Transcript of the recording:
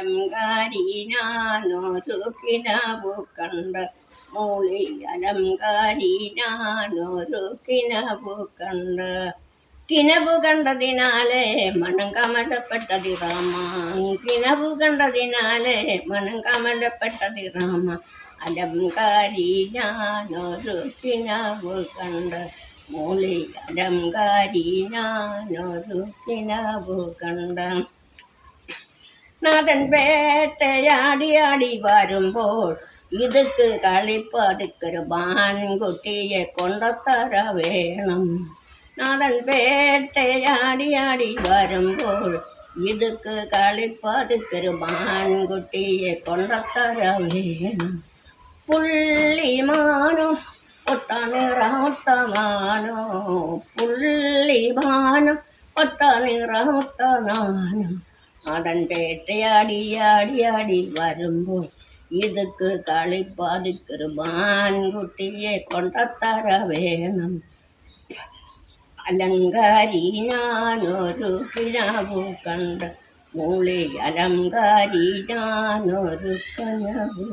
അലങ്കാരി ഞാനൊരു കണ്ട മൂളി അലങ്കാരി ഞാനൊരു കണ്ട കിനവു കണ്ടതിനാലെ മനം കമലപ്പെട്ടതി രാമ കിനവു കണ്ടതിനാലെ മനം കമലപ്പെട്ടതി രാമ അലങ്കാരി ഞാനൊരു കണ്ട മൂളി അലങ്കാരി ഞാനൊരു കണ്ട കണ്ട് கண்ணதன் வேட்டையாடி ஆடி வரும்போல் இதுக்கு கழிப்பது கிருபான் குட்டியை கொண்ட தர வேணும். நாதன் வேட்டையாடி ஆடி வரும்போல் இதுக்கு கழிப்பது கிருபான் குட்டியை கொண்ட தர வேணும். புள்ளிமானோ ஒத்தானு ராத்தமானோ புள்ளிமானோ ஒத்தானு ராத்தமானோ പുള്ളിമാനോ ഒത്ത നിറമുത്തമാനോ നടൻ വേട്ടയാടിയാടിയാടി വരുമ്പോൾ ഇതുക്ക് കളിപ്പാതിക്കൊരു മാൻകുട്ടിയെ കൊണ്ടത്തര വേണം. അലങ്കാരി ഞാനൊരു കിനാവു കണ്ട് മൂളി അലങ്കാരി ഞാനൊരു കനവു